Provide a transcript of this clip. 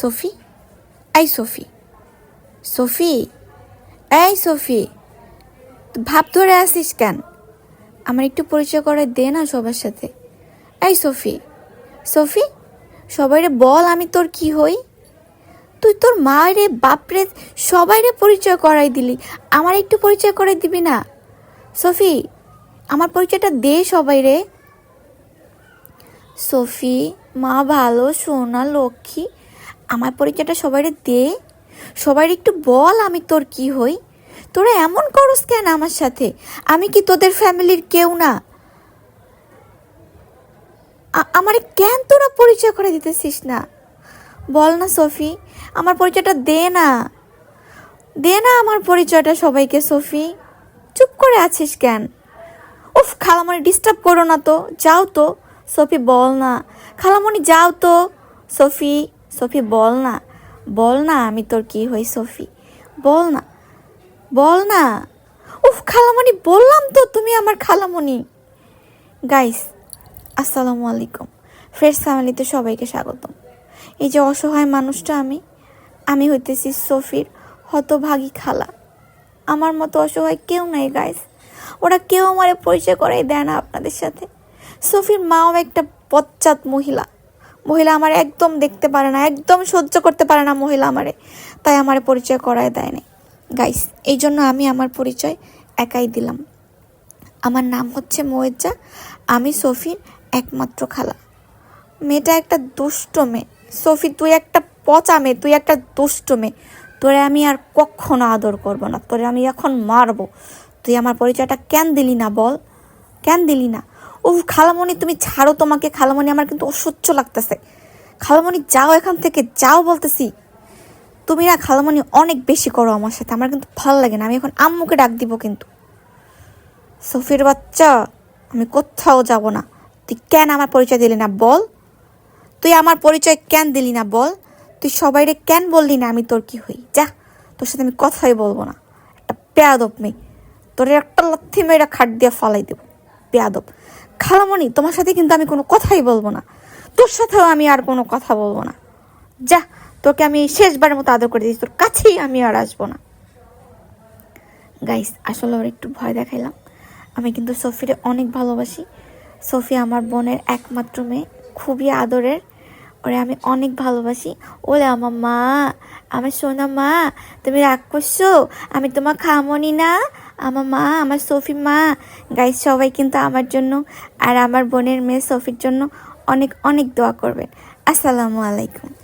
সফি এই সফি সফি এই সফি ভাব ধরে আসিস কেন? আমার একটু পরিচয় করে দে না সবার সাথে। এই সফি সফি সবাইরে বল আমি তোর কি হই? তুই তোর মা রে বাপরে সবাইরে পরিচয় করাই দিলি। আমার একটু পরিচয় করে দিবি না? সফি আমার পরিচয়টা দে সবাই রে সফি মা ভালো, সোনা, লক্ষ্মী আমার পরিচয়টা সবাইরে দে। সবাই একটু বল আমি তোর কি হই। তোরা এমন করস কেন আমার সাথে? আমি কি তোদের ফ্যামিলির কেউ না? আমারে কেন তোরা পরিচয় করে দিতেছিস না? বল না সফি, আমার পরিচয়টা দে না। দে না আমার পরিচয়টা সবাইকে সফি। চুপ করে আছিস কেন? উফ, খালামণি ডিস্টার্ব করো না তো, যাও তো। সফি, বল না। খালামণি, যাও তো। সফি সফি, বল না। বল না আমি তোর কি হই, সফি। বল না। বল না। উফ, খালামণি, বললাম তো তুমি আমার খালামণি। গাইস, আসসালামু আলাইকুম। ফ্রেশ ফ্যামিলিতে সবাইকে স্বাগতম। এই যে অসহায় মানুষটা আমি আমি হইতেছি সফির হতভাগী খালা। আমার মতো অসহায় কেউ নাই, গাইস। ওরা কেউ আমারে পরিচয় করাই দেয় না আপনাদের সাথে। সফির মাও একটা পশ্চাৎ মহিলা। মহিলা আমার একদম দেখতে পারে না, একদম সহ্য করতে পারে না মহিলা আমারে। তাই আমার পরিচয় করায় দেয় নাই। গাইস এই জন্য আমি আমার পরিচয় একাই দিলাম। আমার নাম হচ্ছে মোয়েজ্জা, আমি সফির একমাত্র খালা। মেয়েটা একটা দুষ্ট মেয়ে। সফি তুই একটা পচা মেয়ে, তুই একটা দুষ্ট মেয়ে। তোরে আমি আর কখনো আদর করব না, তোরে আমি এখন মারবো। তুই আমার পরিচয়টা কেন দিলি না বল? কেন দিলি না? ও খালামণি, তুমি ছাড়ো তোমাকে। খালামণি, আমার কিন্তু অসহ্য লাগতেছে। খালামণি, যাও এখান থেকে, যাও বলতেছি। তুমি না খালামণি, অনেক বেশি করো আমার সাথে। আমার কিন্তু ভালো লাগে না। আমি এখন আম্মুকে ডাক দিব কিন্তু। সফির বাচ্চা, আমি কোথাও যাব না। তুই কেন আমার পরিচয় দিলি না বল? তুই আমার পরিচয় কেন দিলি না বল? তুই সবাইরে কেন বললি না আমি তোর কি হই? যা, তোর সাথে আমি কথাই বলব না। একটা পেয়াদব মেয়ে। তোর একটা লথি মেয়েরা খাট দিয়ে ফালাই দেবো। পেয়াদব খালামণি, তোমার সাথে কিন্তু আমি কোনো কথাই বলব না। তোর সাথেও আমি আর কোনো কথা বলব না। যা, তোকে আমি শেষবারের মতো আদর করে দিয়েছি, তোর কাছেই আমি আর আসব না। গাইস আসলে ওর একটু ভয় দেখাইলাম। আমি কিন্তু সফিরে অনেক ভালোবাসি। সফি আমার বোনের একমাত্র মেয়ে, খুবই আদরের। ওরে আমি অনেক ভালোবাসি। ওলে আমার মা, আমার সোনা মা, তুমি রাগ করছ আমি তোমার খামনি না। আমার মা, আমার সফি মা। গাইজ সবাই কিন্তু আমার জন্য আর আমার বোনের মেয়ে সফির জন্য অনেক অনেক দোয়া করবেন। আসসালামু আলাইকুম।